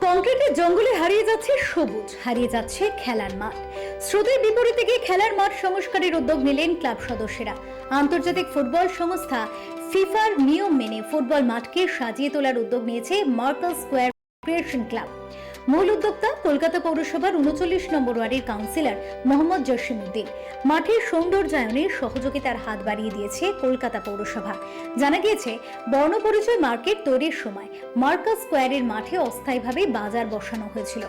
কংক্রিটের জঙ্গলে হারিয়ে যাচ্ছে সবুজ, হারিয়ে যাচ্ছে খেলার মাঠ। স্রোতের বিপরীতে গিয়ে খেলার মাঠ সংস্কারের উদ্যোগ নিলেন ক্লাব সদস্যরা। আন্তর্জাতিক ফুটবল সংস্থা ফিফার নিয়ম মেনে ফুটবল মাঠকে সাজিয়ে তোলার উদ্যোগ নিয়েছে মার্কাল স্কোয়ার ক্রিয়েশন ক্লাব। মূল উদ্যোক্তা কলকাতা পৌরসভার উনচল্লিশ নম্বর ওয়ার্ডের কাউন্সিলর মোহাম্মদ জসিমউদ্দিন মাঠের সৌন্দর্যায়নে সহযোগিতার হাত বাড়িয়ে দিয়েছে কলকাতা পৌরসভা। জানা গিয়েছে বর্ণপরিচয় মার্কেট তৈরির সময় মার্কাস স্কোয়ারের মাঠে অস্থায়ীভাবে বাজার বসানো হয়েছিল।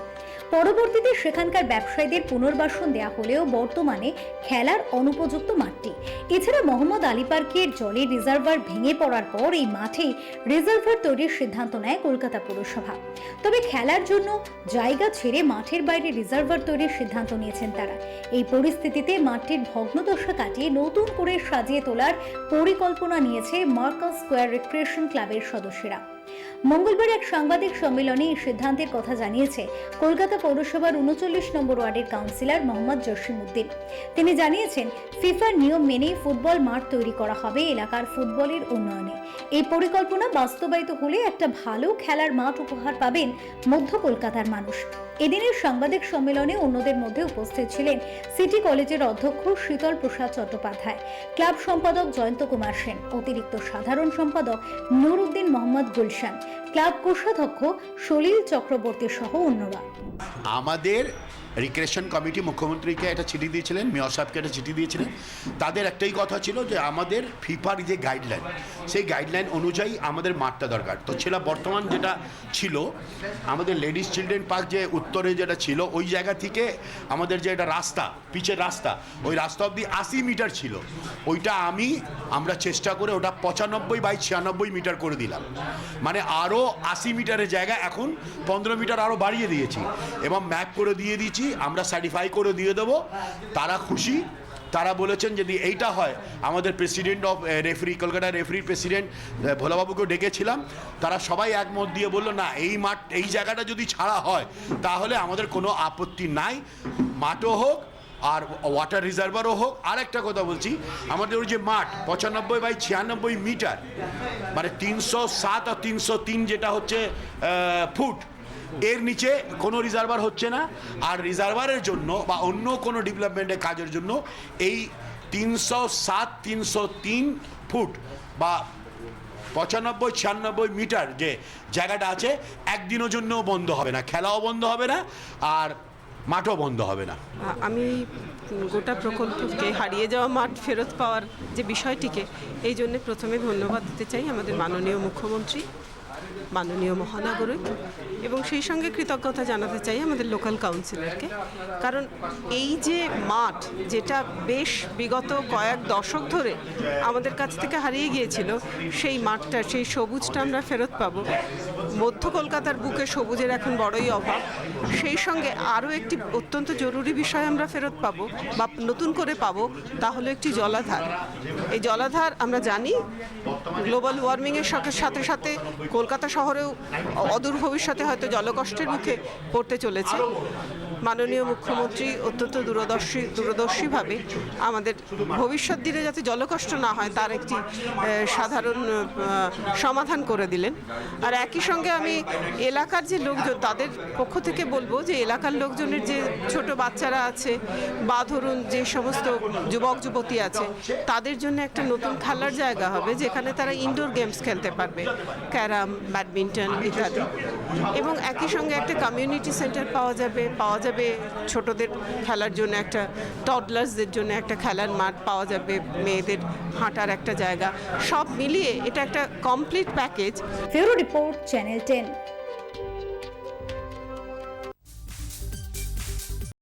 পরবর্তীতে সেখানকার ব্যবসায়ীদের পুনর্বাসন দেওয়া হলেও বর্তমানে খেলার অনুপযুক্ত মাঠটি। এছাড়া মোহাম্মদ আলী পার্কের জলের রিজার্ভার ভেঙে পড়ার পর এই মাঠে রিজার্ভার তৈরির সিদ্ধান্ত নেয় কলকাতা পৌরসভা। তবে খেলার জন্য জায়গা ছেড়ে মাঠের বাইরে রিজার্ভার তৈরির সিদ্ধান্ত নিয়েছেন তারা। এই পরিস্থিতিতে মাঠটির ভগ্নদশা কাটিয়ে নতুন করে সাজিয়ে তোলার পরিকল্পনা নিয়েছে মার্কাস স্কোয়ার রিক্রিয়েশন ক্লাবের সদস্যরা। মঙ্গলবার এক সাংবাদিক সম্মেলনে এই সিদ্ধান্তের কথা জানিয়েছে কলকাতা পৌরসভার উনচল্লিশ নম্বর ওয়ার্ডের কাউন্সিলর মোহাম্মদ জসিমউদ্দিন। তিনি জানিয়েছেন, ফিফার নিয়ম মেনেই ফুটবল মাঠ তৈরি করা হবে এলাকার ফুটবলের উন্নয়নে। এই পরিকল্পনা বাস্তবায়িত হলে একটা ভালো খেলার মাঠ উপহার পাবেন মধ্য কলকাতার মানুষ। এদিনের সাংবাদিক সম্মেলনে অন্যদের মধ্যে উপস্থিত ছিলেন সিটি কলেজের অধ্যক্ষ শীতল প্রসাদ চট্টোপাধ্যায়, ক্লাব সম্পাদক জয়ন্ত কুমার সেন, অতিরিক্ত সাধারণ সম্পাদক নুরউদ্দিন মোহাম্মদ 选，ক্লাব কোষাধ্যক্ষ সলিল চক্রবর্তী সহ অন্যরা। আমাদের রিক্রেশন কমিটি মুখ্যমন্ত্রীকে একটা চিঠি দিয়েছিলেন, মেয়র সাহেবকে একটা চিঠি দিয়েছিলেন। তাদের একটাই কথা ছিল যে আমাদের ফিফার যে গাইডলাইন সেই গাইডলাইন অনুযায়ী আমাদের মাঠটা দরকার। তো সেটা বর্তমান যেটা ছিল, আমাদের লেডিস চিলড্রেন পার্ক যে উত্তরে যেটা ছিল, ওই জায়গা থেকে আমাদের যে একটা রাস্তা, পিচের রাস্তা, ওই রাস্তা অবধি আশি মিটার ছিল। ওইটা আমি, আমরা চেষ্টা করে ওটা পঁচানব্বই বাই ছিয়ানব্বই মিটার করে দিলাম। মানে আরও আশি মিটারের জায়গা এখন, পনেরো মিটার আরও বাড়িয়ে দিয়েছি। এবং ম্যাপ করে দিয়ে দিয়েছি, আমরা সার্টিফাই করে দিয়ে দেবো। তারা খুশি। তারা বলেছেন যদি এইটা হয়, আমাদের প্রেসিডেন্ট অফ রেফারি কলকাতা রেফারির প্রেসিডেন্ট ভোলাবাবুকেও ডেকেছিলাম। তারা সবাই একমত দিয়ে বলল, না, এই মাঠ, এই জায়গাটা যদি ছাড়া হয়, তাহলে আমাদের কোনো আপত্তি নাই। মাঠও হোক আর ওয়াটার রিজার্ভারও হোক আর একটা কথা বলছি, আমাদের ওই যে মাঠ, পঁচানব্বই বাই ছিয়ানব্বই মিটার মানে তিনশো সাত আর তিনশো তিন যেটা হচ্ছে ফুট, এর নিচে কোনো রিজার্ভার হচ্ছে না। আর রিজার্ভারের জন্য বা অন্য কোনো ডেভেলপমেন্টের কাজের জন্য এই তিনশো সাত, তিনশো তিন ফুট বা পঁচানব্বই, ছিয়ানব্বই মিটার যে জায়গাটা আছে, একদিনের জন্যও বন্ধ হবে না, খেলাও বন্ধ হবে না। আর মাঠও বন্ধ হবে না। আমি গোটা প্রকল্পকে হারিয়ে যাওয়া মাঠ ফেরত পাওয়ার যে বিষয়টিকে, এই জন্য প্রথমে ধন্যবাদ দিতে চাই আমাদের মাননীয় মুখ্যমন্ত্রী। মাননীয় মহানগরিক এবং সেই সঙ্গে কৃতজ্ঞতা জানাতে চাই আমাদের লোকাল কাউন্সিলরকে। কারণ এই যে মাঠ, যেটা বেশ বিগত কয়েক দশক ধরে আমাদের কাছ থেকে হারিয়ে গিয়েছিল, সেই মাঠটা সেই সবুজটা আমরা ফেরত পাবো। মধ্য কলকাতার বুকে সবুজের এখন বড়ই অভাব। সেই সঙ্গে আরও একটি অত্যন্ত জরুরি বিষয় আমরা ফেরত পাবো বা নতুন করে পাবো, তা হলো একটি জলাধার। এই জলাধার আমরা জানি, গ্লোবাল ওয়ার্মিংয়ের সাথে সাথে সাথে কলকাতা শহরেও অদূর ভবিষ্যতে হয়তো জলকষ্টের মুখে পড়তে চলেছে। মাননীয় মুখ্যমন্ত্রী অত্যন্ত দূরদর্শী, দূরদর্শীভাবে আমাদের ভবিষ্যৎ দিনে যাতে জলকষ্ট না হয়, তার একটি সাধারণ সমাধান করে দিলেন। আর একই সঙ্গে আমি এলাকার যে লোকজন, তাদের পক্ষ থেকে বলব যে এলাকার লোকজনের যে ছোট বাচ্চারা আছে বা ধরুন যে সমস্ত যুবক, যুবতী আছে, তাদের জন্য একটা নতুন খেলার জায়গা হবে, যেখানে তারা ইনডোর গেমস খেলতে পারবে। ক্যারাম ব্যাডমিন্টন ইত্যাদি। এবং একই সঙ্গে একটা কমিউনিটি সেন্টার পাওয়া যাবে পাওয়া যাবে ছোটদের খেলার জন্য একটা টডলার্সদের জন্য একটা খেলার মাঠ পাওয়া যাবে, মেয়েদের হাঁটার একটা জায়গা। সব মিলিয়ে এটা একটা complete package report, channel ten.